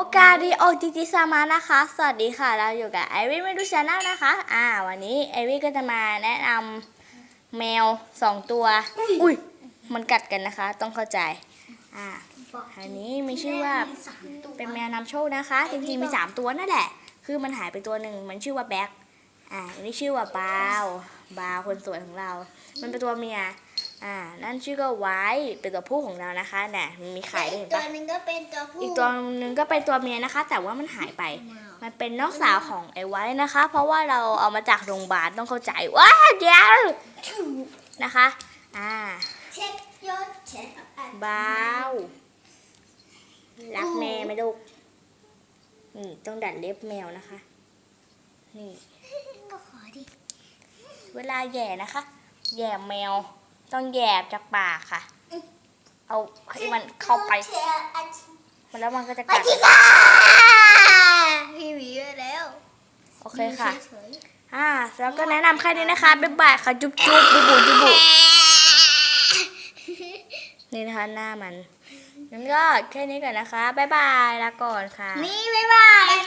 โอกาดีโอจิจิซามานะคะ สวัสดีค่ะ เราอยู่กับไอวิไม่ดูชาแนลนะคะ อ่า วันนี้ไอวิก็จะมาแนะนำแมวสองตัว อุ้ย มันกัดกันนะคะ ต้องเข้าใจ อ่า อันนี้มีชื่อว่าเป็นแมวนำโชคนะคะ จริงๆมีสามตัวนั่นแหละ คือมันหายไปตัวหนึ่ง มันชื่อว่าแบ็ค อ่าอันนี้ชื่อว่าบาว บาวคนสวยของเรา มันเป็นตัวเมีย อ่า นั่นชื่อก็ไว้เป็นตัวผู้ของเรานะคะเนี่ยมันมีไข่ด้วยเห็นตัวปะหนึ่งก็เป็นตัวผู้อีกตัวหนึ่งก็เป็นตัวเมียนะคะ แต่ว่ามันหายไป มันเป็นน้องสาวของไอ้ไว้นะคะ เพราะว่าเราเอามาจากโรงพยาบาลต้องเข้าใจว้าเดี๋ยวนะคะ อ่าเช็คยศเช็คอันบ้าวรักแม่ไหมลูกนี่ต้องดัดเล็บแมวนะคะ นี่ก็ขอดิ เวลาแย่นะคะ แย่แมว ต้องแย่จากปากค่ะ เอาให้มันเข้าไปเช็คอันมันแล้วมันก็จะไปกัดที่ค่ะพี่หวีไปแล้ว โอเคค่ะเฉยอ่า แล้วก็แนะนำแค่นี้นะคะ บ๊ายบายค่ะ จุ๊บจุ๊บบุบุจุบุนี่นะคะหน้ามันงั้นก็แค่นี้ก่อนนะคะ บ๊ายบาย ลาก่อนค่ะๆนี่บ๊ายบาย